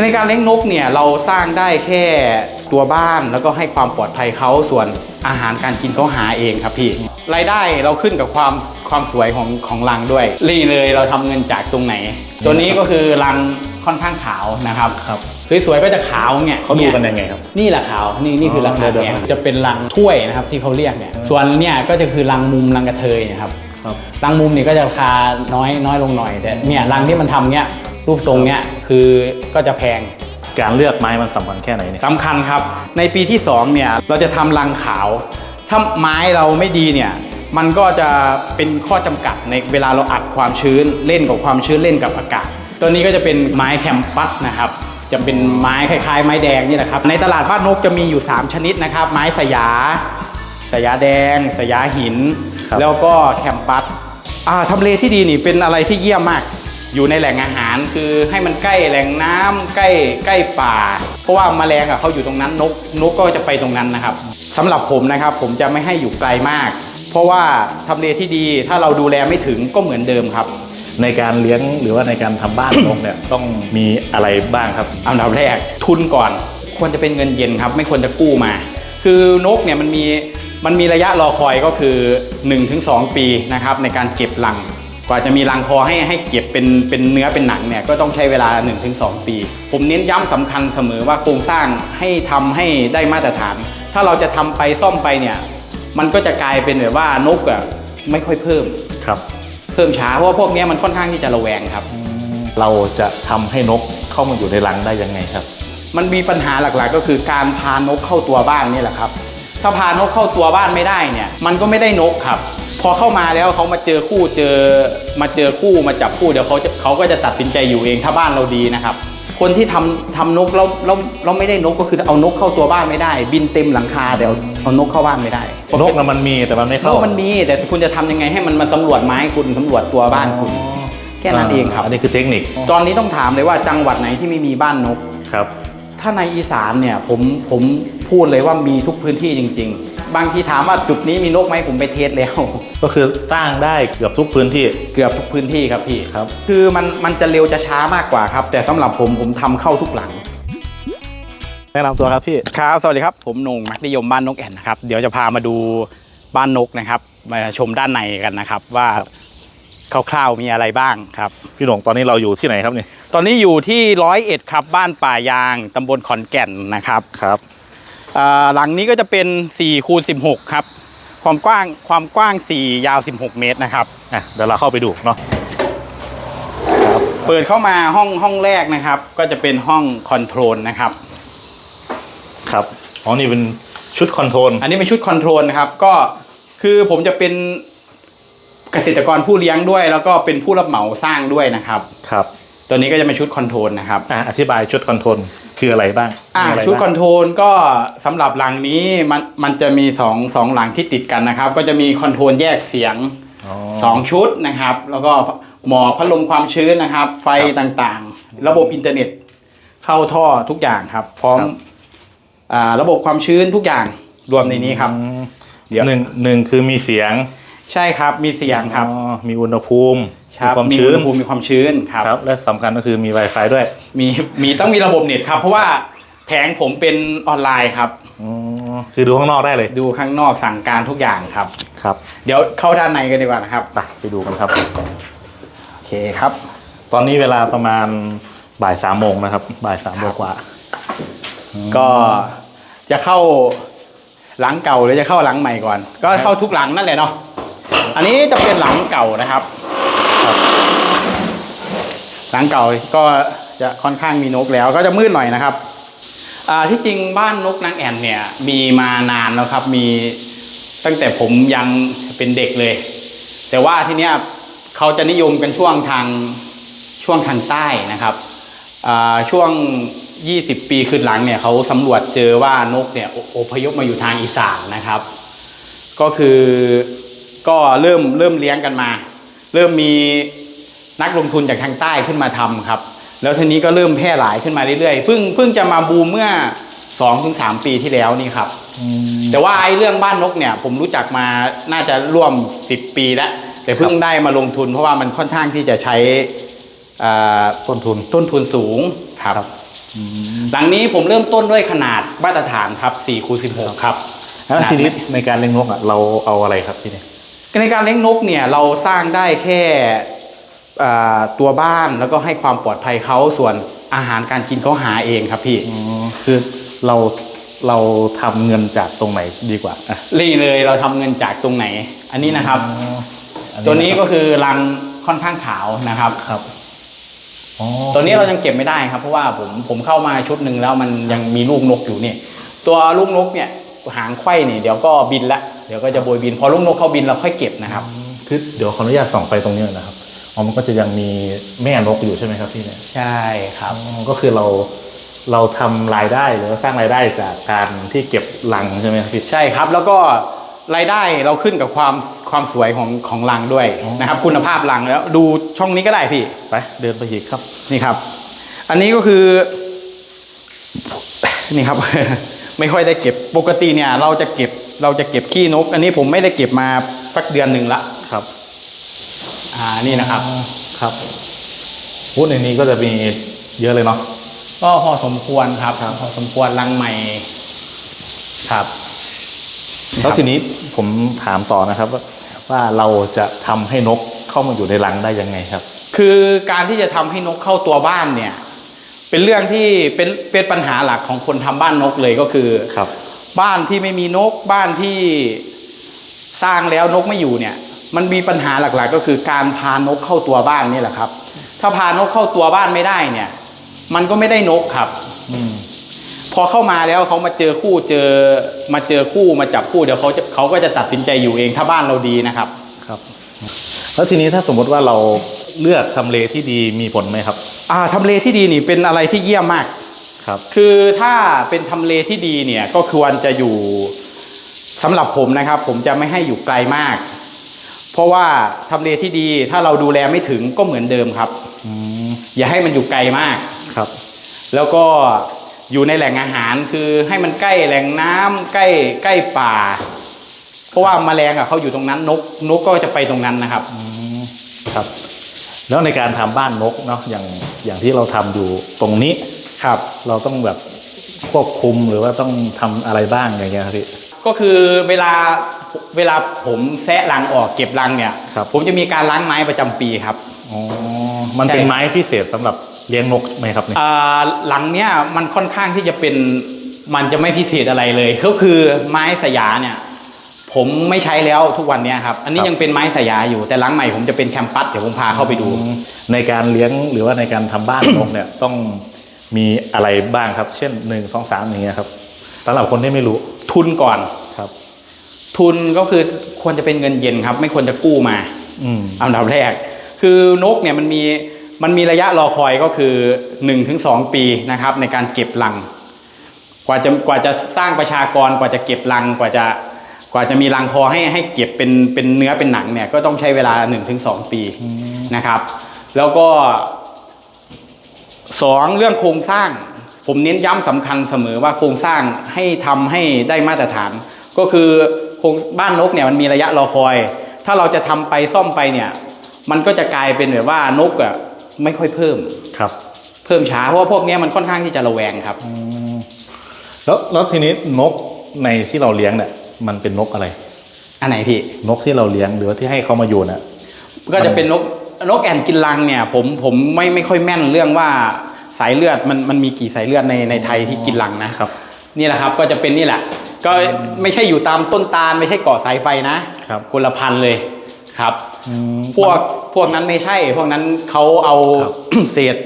ในการเลี้ยงนกเนี่ยเราสร้างได้แค่ตัวบ้านแล้วก็ให้ความปลอดภัยเขาส่วนอาหารการกินเขาหาเองครับพี่รายได้เราขึ้นกับความความสวยของของรังด้วยรีเลยเราทำเงินจากตรงไหน ตัวนี้ก็คือรังค่อนข้างขาวนะครับครับสวยๆก็จะขาวเนี่ยเขาดูกันยยังไงครับ นี่แหละขาวนี่นี่คือราคาเดี๋ยวเนี่ยเดี๋ยวจะเป็นรังถ้วยนะครับที่เขาเรียกเนี่ยส่วนเนี่ยก็จะคือรังมุมรังกระเทยนะครับครับรังมุมเนี่ยก็จะราคาน้อยน้อยลงหน่อยแต่เนี่ยรังที่มันทำเนี่ย รูปทรงเนี่ยคือก็จะแพงการเลือกไม้มันสำคัญแค่ไหนเนี่ยสำคัญครับ ในปีที่2เนี่ยเราจะทำรังขาว ถ้าไม้เราไม่ดีเนี่ยมันก็จะเป็นข้อจำกัดในเวลาเราอัดความชื้นเล่นกับความชื้นเล่นกับอากาศ ตัวนี้ก็จะเป็นไม้แคมปัสนะครับจะเป็นไม้คล้ายๆ ไม้แดงนี่แหละครับ ในตลาดบ้านนกจะมีอยู่ 3 ชนิดนะครับ ไม้สยา สยาแดง สยาหินครับแล้วก็แคมปัสอ่าทำเลที่ดีนี่เป็นอะไรที่เยี่ยมมาก อยู่ในแหล่งอาหารคือให้มันใกล้แหล่งน้ำใกล้ใกล้ป่า เพราะว่าแมลงอะเขาอยู่ตรงนั้นนกนกก็จะไปตรงนั้นนะครับสำหรับผมนะครับ ผมจะไม่ให้อยู่ไกลมาก เพราะว่าทำเลที่ดีถ้าเราดูแลไม่ถึงก็เหมือนเดิมครับ ในการเลี้ยงหรือว่าในการทำบ้านนกเนี่ยต้องมีอะไรบ้างครับอันดับแรกทุนก่อน ควรจะเป็นเงินเย็นครับ ไม่ควรจะกู้มา คือนกเนี่ยมันมีมันมีระยะรอคอยก็คือ 1-2 ปีนะครับในการเก็บรัง กว่าจะมีรังพอให้ให้เก็บเป็นเป็นเนื้อเป็นหนังเนี่ยก็ต้องใช้เวลา 1-2 ปี ผมเน้นย้ำสำคัญเสมอว่าโครงสร้างให้ทำให้ได้มาตรฐาน ถ้าเราจะทำไปซ่อมไปเนี่ยมันก็จะกลายเป็นแบบว่านกอะไม่ค่อยเพิ่มครับ เพิ่มช้าเพราะว่าพวกเนี้ยมันค่อนข้างที่จะระแวงครับ เราจะทำให้นกเข้ามาอยู่ในรังได้ยังไงครับ มันมีปัญหาหลักๆ ก็คือการพานกเข้าตัวบ้านนี่แหละครับ ถ้าพานกเข้าตัวบ้านไม่ได้เนี่ย มันก็ไม่ได้นกครับ พอเข้ามาแล้วเขามาเจอคู่เจอมาเจอคู่มาจับคู่เดี๋ยวเขาจะเขาก็จะตัดสินใจอยู่เองถ้าบ้านเราดีนะครับ คนที่ทำทำนกแล้วแล้วแล้วไม่ได้นกก็คือเอานกเข้าตัวบ้านไม่ได้ บินเต็มหลังคาแต่เอาเอานกเข้าบ้านไม่ได้นกน่ะมันมีแต่มันไม่นเข้ากมันมีแต่คุณจะทำยังไงให้มันมาสำรวจไม้คุณสำรวจตัวบ้านคุณ แค่นั้นเองครับ อันนี้คือเทคนิคตอนนี้ต้องถามเลยว่าจังหวัดไหนที่ไม่มีบ้านนก ครับ ถ้าในอีสานเนี่ยผมผมพูดเลยว่ามีทุกพื้นที่จริง ๆ บางทีถามว่าจุดนี้มีนกไหมผมไปเทสแล้ว ก็คือสร้างได้เกือบทุกพื้นที่ เกือบทุกพื้นที่ครับพี่ครับ คือมันมันจะเร็วจะช้ามากกว่าครับ แต่สำหรับผมผมทำเข้าทุกหลัง แนะนำตัวครับพี่ครับสวัสดีครับผมโหนงมักนิยมบ้านนกแอ่นนะครับเดี๋ยวจะพามาดูบ้านนกนะครับ มาชมด้านในกันนะครับ ว่าคร่าวๆมีอะไรบ้างครับ พี่หลงตอนนี้เราอยู่ที่ไหนครับเนี่ยตอนนี้อยู่ที่ร้อยเอ็ดครับบ้านป่ายางตำบลขอนแก่นนะครับครับอ่า หลังนี้ก็จะเป็น4คูณ16 ครับ ความกว้างความกว้าง 4 ยาว 16 เมตรนะครับอะเดี๋ยวเราเข้าไปดูเนาะเปิดเข้ามาห้องห้องแรกนะครับ ก็จะเป็นห้องคอนโทรลนะครับ ครับอ๋อนี่เป็นชุดคอนโทรลอันนี้เป็นชุดคอนโทรลนะครับ ก็คือผมจะเป็นเกษตรกรผู้เลี้ยงด้วย แล้วก็เป็นผู้รับเหมาสร้างด้วยนะครับ ครับ ตัวนี้ก็จะเป็นชุดคอนโทรลนะครับอะอธิบายชุดคอนโทรล คืออะไรบ้างอ่ามีะไรชุดบ้างคอนโทรลก็สำหรับหลังนี้มันมันจะมีสองสองหลังที่ติดกันนะครับ ก็จะมีคอนโทรลแยกเสียงอ๋อสองชุดนะครับ แล้วก็หมอพัดลมความชื้นนะครับ ไฟครับต่างๆ ระบบอินเทอร์เน็ต เข้าท่อทุกอย่างครับ พร้อมครับอ่าระบบความชื้นทุกอย่างรวมในนี้ครับอืมเดี๋ยวหนึ่งหนึ่งคือมีเสียง ใช่ครับมีเสียงครับอ๋อมีอุณหภูมิ ครับความมีชื้อุณนหภูมิมีความชื้นครับครับ และสำคัญก็คือมี Wi-Fi ด้วย มีมีต้องมีระบบเน็ตครับ เพราะว่าแผงผมเป็นออนไลน์ครับอ๋อคือดูข้างนอกได้เลย ดูข้างนอกสั่งการทุกอย่างครับครับ เดี๋ยวเข้าด้านในกันดีกว่านะครับไปไปดูกันครับโอเคครับ ตอนนี้เวลาประมาณบ่ายสามโมงนะครับ บ่ายสามโมงกว่า ก็จะเข้าหลังเก่าหรือจะเข้าหลังใหม่ก่อน ก็เข้าทุกหลังนั่นแหละเนาะอันนี้จะเป็นหลังเก่านะครับครับ หลังเก่าก็จะค่อนข้างมีนกแล้วก็จะมืดหน่อยนะครับที่จริงบ้านนกนางแอ่นเนี่ยมีมานานแล้วครับมีตั้งแต่ผมยังเป็นเด็กเลย แต่ว่าที่เนี้ยเขาจะนิยมกันช่วงทางช่วงทางใต้นะครับช่วง 20 ปีขึ้นหลังเนี่ยเขาสำรวจเจอว่านกเนี่ยออพยพมาอยู่ทางอีสานนะครับ ก็คือก็เริ่มเริ่มเลี้ยงกันมา เริ่มมี นักลงทุนจากทางใต้ขึ้นมาทำครับ แล้วทีนี้ก็เริ่มแพร่หลายขึ้นมาเรื่อยๆเพิ่งเพิ่งจะมาบูมเมื่อ2-3ปีที่แล้วนี่ครับ แต่ว่าไอ้เรื่องบ้านนกเนี่ย ผมรู้จักมาน่าจะร่วม 10 ปีแล้วแต่เพิ่งได้มาลงทุนเพราะว่ามันค่อนข้างที่จะใช้อ่าต้นทุนต้นทุนสูงครับอืมหลังนี้ผมเริ่มต้นด้วยขนาดมาตรฐานครับ4คูณ16 ครับแล้วทีนี้ในการเลี้ยงนกอะเราเอาอะไรครับที่นี่ในการเลี้ยงนกเนี่ยเราสร้างได้แค่อ่า ตัวบ้านแล้วก็ให้ความปลอดภัยเขาส่วนอาหารการกินเขาหาเองครับพี่อ๋อคือเราเราทำเงินจากตรงไหนดีกว่าอะรีเลยเราทำเงินจากตรงไหน อันนี้นะครับอ๋ออัตัวนี้ก็คือรังค่อนข้างขาวนะครับครับอ๋อตัวนี้เรายังเก็บไม่ได้ครับ เพราะว่าผมผมเข้ามาชุดหนึ่งแล้วมันยังมีลูกนกอยู่นี่ตัวลูกนกเนี่ยหางไขว้นี่เดี๋ยวก็บินละเดี๋ยวก็จะโบยบิน พอลูกนกเขาบินเราค่อยเก็บนะครับคือเดี๋ยวขออนุญาตส่องไปตรงนี้หน่อยนะครับ อ๋อมันก็จะยังมีแม่นกอยู่ใช่ไหมครับพี่เนี่ยใช่ครับอ๋อก็คือเราเราทำรายได้หรือว่าสร้างรายได้จากการที่เก็บรังใช่ไหมครับพี่ใช่ครับ แล้วก็รายได้เราขึ้นกับความความสวยของของรังด้วยอ๋อนะครับ คุณภาพรังแล้วดูช่องนี้ก็ได้พี่ไปเดินไปอีกครับนี่ครับ อันนี้ก็คือนี่ครับ ไม่ค่อยได้เก็บปกติเนี่ย เราจะเก็บเราจะเก็บขี้นก อันนี้ผมไม่ได้เก็บมาสักเดือนหนึ่งละครับอ่านี่นะครับ ครับพูดในนี้ก็จะมีเยอะเลยเนาะก็พอสมควรครับพอสมควรรังใหม่ ครับแล้วทีนี้ผมถามต่อนะครับ ว่าว่าเราจะทำให้นกเข้ามาอยู่ในรังได้ยังไงครับ คือการที่จะทำให้นกเข้าตัวบ้านเนี่ย เป็นเรื่องที่เป็นเป็นปัญหาหลักของคนทำบ้านนกเลยก็คือครับ บ้านที่ไม่มีนกบ้านที่สร้างแล้วนกไม่อยู่เนี่ย มันมีปัญหาหลักๆ ก็คือการพานกเข้าตัวบ้านนี่แหละครับ ถ้าพานกเข้าตัวบ้านไม่ได้เนี่ย มันก็ไม่ได้นกครับอืมพอเข้ามาแล้วเขามาเจอคู่เจอมาเจอคู่มาจับคู่เดี๋ยวเขาจะเขาก็จะตัดสินใจอยู่เองถ้าบ้านเราดีนะครับครับ แล้วทีนี้ถ้าสมมติว่าเราเลือกทำเลที่ดีมีผลไหมครับ อ่าทำเลที่ดีนี่เป็นอะไรที่เยี่ยมมากครับ คือถ้าเป็นทำเลที่ดีเนี่ยก็ควรจะอยู่สำหรับผมนะครับ ผมจะไม่ให้อยู่ไกลมาก เพราะว่าทำเลที่ดีถ้าเราดูแลไม่ถึงก็เหมือนเดิมครับ อืมอย่าให้มันอยู่ไกลมาก ครับ แล้วก็อยู่ในแหล่งอาหารคือให้มันใกล้แหล่งน้ำใกล้ใกล้ป่า เพราะว่าแมลงอะเขาอยู่ตรงนั้นนกนกก็จะไปตรงนั้นนะครับ อืมครับ แล้วในการทำบ้านนกเนาะอย่างอย่างที่เราทำอยู่ตรงนี้ ครับ เราต้องแบบควบคุมหรือว่าต้องทำอะไรบ้างอย่างเงี้ยครับพี่ก็คือเวลา เวลาผมแซะรังออกเก็บรังเนี่ยครับ ผมจะมีการล้างไม้ประจำปีครับ อ๋อ มันเป็นใช่ ไม้พิเศษสำหรับเลี้ยงนกไหมครับเนี่ย อ่าหลังเนี้ยมันค่อนข้างที่จะเป็นมันจะไม่พิเศษอะไรเลย ก็คือไม้สยาเนี่ย ผมไม่ใช้แล้วทุกวันเนี้ยครับ อันนี้ยังเป็นไม้สยาอยู่แต่หลังใหม่ผมจะเป็นแคมปัสเดี๋ยวผมพาเข้าไปดู ในการเลี้ยงหรือว่าในการทำบ้าน นกเนี่ยต้องมีอะไรบ้างครับ เช่นหนึ่งสองสามอย่างเงี้ยครับสำหรับคนที่ไม่รู้ทุนก่อนครับ ทุนก็คือควรจะเป็นเงินเย็นครับ ไม่ควรจะกู้มาอืมอันดับแรก คือนกเนี่ยมันมีมันมีระยะรอคอยก็คือ1นถึงสปีนะครับ ในการเก็บรัง กว่าจะกว่าจะสร้างประชากรกว่าจะเก็บรังกว่าจะกว่าจะมีรังพอให้ให้เก็บเป็นเป็นเนื้อเป็นหนังเนี่ยก็ต้องใช้เวลา1นถึงสปีนะครับ แล้วก็สองเรื่องโครงสร้าง ผมเน้นย้ำสำคัญเสมอว่าโครงสร้างให้ทำให้ได้มาตรฐาน ก็คือ โครงบ้านนกเนี่ยมันมีระยะรอคอย ถ้าเราจะทำไปซ่อมไปเนี่ย มันก็จะกลายเป็นแบบว่านกอะไม่ค่อยเพิ่มครับ เพิ่มช้าเพราะว่าพวกเนี้ยมันค่อนข้างที่จะระแวงครับอืมแล้วแล้วทีนี้นกในที่เราเลี้ยงเนี่ยมันเป็นนกอะไร อันไหนพี่นกที่เราเลี้ยงหรือว่าที่ให้เขามาอยู่เนี่ยก็จะเป็นนกนกแอ่นกินรังเนี่ย ผมผมไม่ไม่ค่อยแม่นเรื่องว่าสายเลือดมันมันมีกี่สายเลือดในในไทยที่กินรังนะครับ นี่แหละครับก็จะเป็นนี่แหละ ก็ไม่ใช่อยู่ตามต้นตาลไม่ใช่เกาะสายไฟนะครับคนละพันธุ์เลยครับอืมพวกพวกนั้นไม่ใช่ พวกนั้นเขาเอาครับเศษ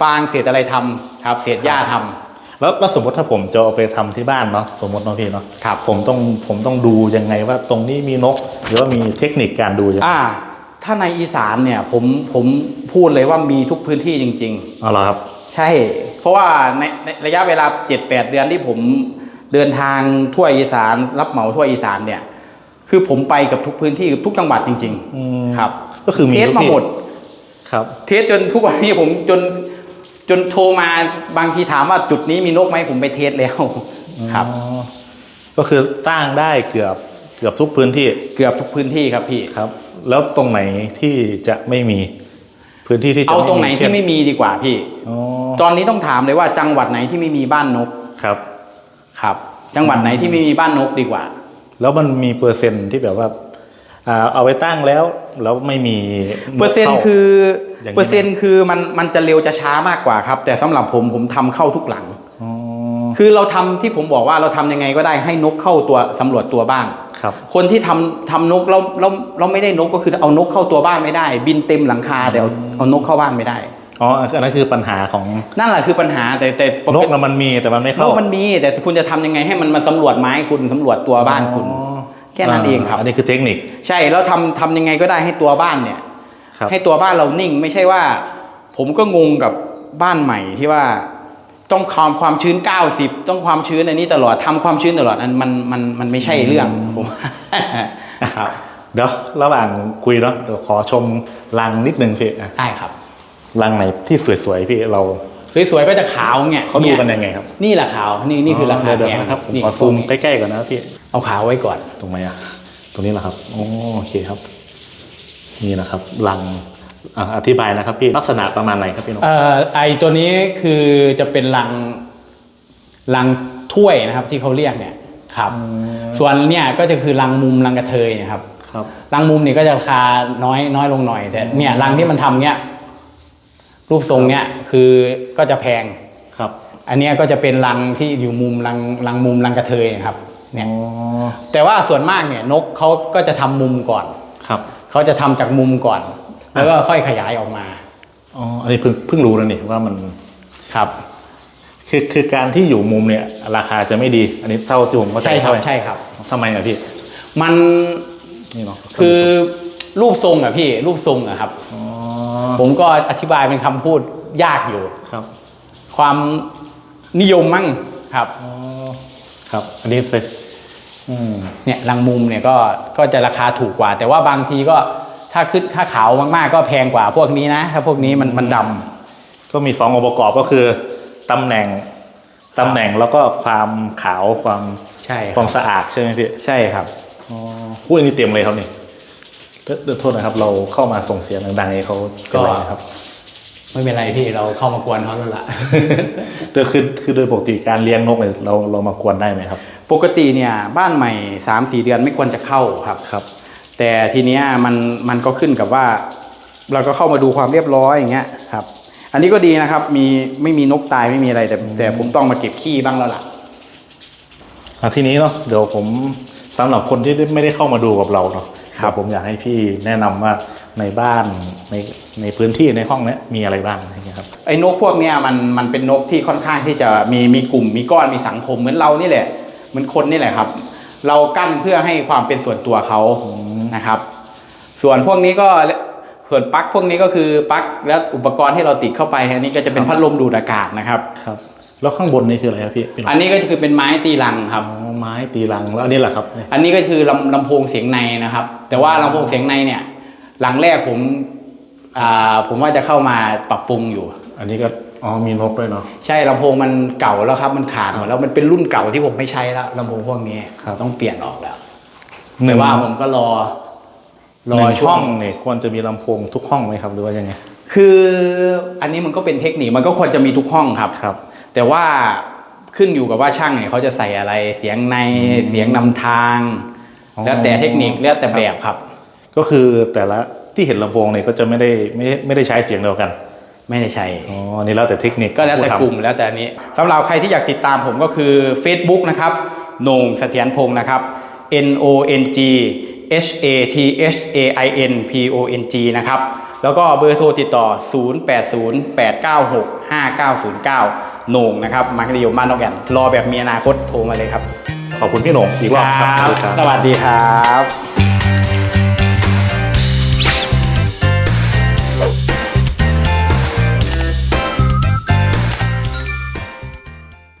ฟางเศษอะไรทำครับ เศษหญ้าทำแล้วแล้วสมมติถ้าผมจะเอาไปทำที่บ้านเนาะสมมติเนาะพี่เนาะครับผมต้องผมต้องดูยังไงว่าตรงนี้มีนก หรือว่ามีเทคนิคการดูยังไงอ่า ถ้าในอีสานเนี่ยผมผมพูดเลยว่ามีทุกพื้นที่จริงเอาเหรอครับๆใช่เพ ราะว่าในในระยะเวลา 7-8 เดือนที่ผมเดินทางทั่วอีสาน รับเหมาทั่วอีสานเนี่ย คือผมไปกับทุกพื้นที่ทุกจังหวัดจริงอืมๆครับ ก็คือมีเทสทุกมาที่หมดครับ เทสจนทุกวันนี้ผมจนจนโทรมาบางทีถามว่าจุดนี้มีนกไหมผมไปเทสแล้วครับอ๋อก็คือสร้างได้เกือบเกือบทุกพื้นที่ เกือบทุกพื้นที่ครับพี่ครับ แล้วตรงไหนที่จะไม่มี พื้นที่ที่จะเอาตรงไหนที่เช่ไม่มีดีกว่าพี่อ๋อตอนนี้ต้องถามเลยว่าจังหวัดไหนที่ไม่มีบ้านนกครับ ครับ จังหวัดไหนที่ไม่มีบ้านนกดีกว่า แล้วมันมีเปอร์เซ็นต์ที่แบบว่าอ่าเอาไว้ตั้งแล้วแล้วไม่มีเปอร์เซ็นต์ข้าคืออย่างนี้เปอร์เซ็นต์คือมันมันจะเร็วจะช้ามากกว่าครับ แต่สำหรับผมผมทำเข้าทุกหลังอ๋อคือเราทำที่ผมบอกว่าเราทำยังไงก็ได้ให้นกเข้าตัวสำรวจตัวบ้าง ครับ คนที่ทำทำนกแล้วแล้วเราไม่ได้นกก็คือเอานกเข้าตัวบ้านไม่ได้ บินเต็มหลังคาแต่เอาเอานกเข้าบ้านไม่ได้อ๋ออันนั้นคือปัญหาของนั่นแหละคือปัญหาแต่แต่นกน่ะมันมีแต่มันไม่นเข้ากมันมี แต่คุณจะทำยังไงให้มันมันสำรวจไม้คุณสำรวจตัวบ้านคุณอ๋อแค่นั้นเองครับอันนี้คือเทคนิค ใช่แล้วทำทำยังไงก็ได้ให้ตัวบ้านเนี่ยครับให้ตัวบ้านเรานิ่งไม่ใช่ว่า ผมก็งงกับบ้านใหม่ที่ว่า ต้องความความชื้น 90 ต้องความชื้นอันนี้ตลอดทำความชื้นตลอดอันมันมันมันไม่ใช่เรื่องผมครับเดี๋ยวระหว่างคุยเนาะเดี๋ยวขอชมรังนิดนึงพี่อะได้ครับรังไหนที่สวยๆพี่เราสวยๆก็จะขาวเนี่ยเขาดูกันยังไงครับ นี่แหละขาวนี่นี่คือราคาเดี๋ยวแพงๆนะครับผมนี่ขอซูมใกล้ๆก่อนนะพี่เอาขาวไว้ก่อนตรงไหนอะตรงนี้เหรอครับโอโอเคครับ นี่นะครับรัง อะอธิบายนะครับพี่ลักษณะประมาณไหนครับพี่นกเอ่อไอตัวนี้คือจะเป็นรังรังถ้วยนะครับที่เขาเรียกเนี่ยครับ ส่วนเนี่ยก็จะคือรังมุมรังกระเทยนะครับครับรังมุมเนี่ยก็จะราคาน้อยน้อยลงหน่อย แต่เนี่ยรังที่มันทำเนี่ยรูปทรงเนี่ยคือก็จะแพงครับ อันเนี้ยก็จะเป็นรังที่อยู่มุมรังรังมุมรังกระเทยนะครับเนี่ยอ๋อแต่ว่าส่วนมากเนี่ยนกเขาก็จะทำมุมก่อนครับเขาจะทำจากมุมก่อน แล้วก็ค่อยขยายออกมาอ๋ออันนี้เพิ่งเพิ่งรู้นะนี่ว่ามันครับคือคือการที่อยู่มุมเนี่ย ราคาจะไม่ดี อันนี้เท่าที่ผมเข้าใจใช่ครับเท่าไหใช่ครับทำไมอะพี่มันนี่เนาะคือรูปทรงอะพี่รูปทรงอะครับอ๋อผมก็อธิบายเป็นคำพูดยากอยู่ครับ ความนิยมมั่งครับอ๋อครับ อันนี้เซ็อืมเนี่ยรังมุมเนี่ยก็ก็จะราคาถูกกว่า แต่ว่าบางทีก็ ถ้าขึ้นถ้าขาวมากๆก็แพงกว่าพวกนี้นะ ถ้าพวกนี้มันมันดำก็มีสององค์ประกอบก็คือตำแหน่งตำแหน่งแล้วก็ความขาวความใช่คควารัมบสะอาดใช่ไหมพี่ใช่ครับอ๋อพูดอันนี้เต็มเลยครับนี่เดี๋ยวเดี๋ยวโทษนะครับ เราเข้ามาส่งเสียงดังๆให้เขาเป็นไรนะครับ ไม่เป็นไรพี่เราเข้ามากวนเขาแล้วล่ะเดี๋ยวคือคือโดยปกติการเลี้ยงนกเนี่ยเราเรามากวนได้ไหมครับ ปกติเนี่ย บ้านใหม่สามสี่เดือนไม่ควรจะเข้าครับครับ แต่ทีเนี้ยมันมันก็ขึ้นกับว่า เราก็เข้ามาดูความเรียบร้อยอย่างเงี้ยครับ อันนี้ก็ดีนะครับ มีไม่มีนกตายไม่มีอะไร แต่แต่ผมต้องมาเก็บขี้บ้างแล้วล่ะอะทีนี้เนาะเดี๋ยวผมสำหรับคนที่ไม่ได้เข้ามาดูกับเราเนาะครับผมอยากให้พี่แนะนำว่าในบ้านในในพื้นที่ในห้องเนี้ยมีอะไรบ้างอะไรเงี้ยครับไอ้นกพวกเนี้ยมันมันเป็นนกที่ค่อนข้างที่จะมีมีกลุ่มมีก้อนมีสังคมเหมือนเรานี่แหละ เหมือนคนนี่แหละครับ เรากั้นเพื่อให้ความเป็นส่วนตัวเขา นะครับ ส่วนพวกนี้ก็ส่วนปลั๊กพวกนี้ก็คือปลั๊กและอุปกรณ์ที่เราติดเข้าไป อันนี้ก็จะเป็นพัดลมดูดอากาศนะครับครับแล้วข้างบนนี่คืออะไรครับพี่พี่หนุ่มอันนี้ก็คือเป็นไม้ตีรังครับอ๋อไม้ตีรังแล้วอันนี้แหละครับเนี่ยอันนี้ก็คือลำลำโพงเสียงในนะครับ แต่ว่าลำโพงเสียงในเนี่ย หลังแรกผมอ่าผมว่าจะเข้ามาปรับปรุงอยู่ อันนี้ก็อ๋อมีนกด้วยเนาะใช่ลำโพงมันเก่าแล้วครับ มันขาดหมดแล้วมันเป็นรุ่นเก่าที่ผมไม่ใช้แล้วลำโพงพวกนี้ครับต้องเปลี่ยนออกแล้วหแต่นึ่งว่าผมก็รอร หอนึ่งช่ช่วองงเนี่ยควรจะมีลำโพงทุกห้องไหมครับหรือว่ายังไงคืออันนี้มันก็เป็นเทคนิคมันก็ควรจะมีทุกห้องครับครับ แต่ว่าขึ้นอยู่กับว่าช่างเนี่ยเขาจะใส่อะไรเสียงในเสียงนำทางอ๋อแล้วแต่เทคนิคแล้วแต่แบบครับ ก็คือแต่ละที่เห็นลำโพงเนี่ยก็จะไม่ได้ไม่ไม่ได้ใช้เสียงเดียวกัน ไม่ได้ใช่อ๋ออันนี่แล้วแต่เทคนิคก็แล้วแต่ผู้ทำกลุ่มแล้วแต่อันนี้สำหรับใครที่อยากติดตามผมก็คือ Facebook นะครับโหนงเสถียรพงศ์นะครับ N O N G H A T H A I N P O N G นะครับ แล้วก็เบอร์โทรติดต่อ 0808965909โหน่งนะครับมัคนิยมบ้านนอกแก่นรอแบบมีอนาคตโทรมาเลยครับ ขอบคุณพี่หนงอีกรอบครับ สวัสดีครับ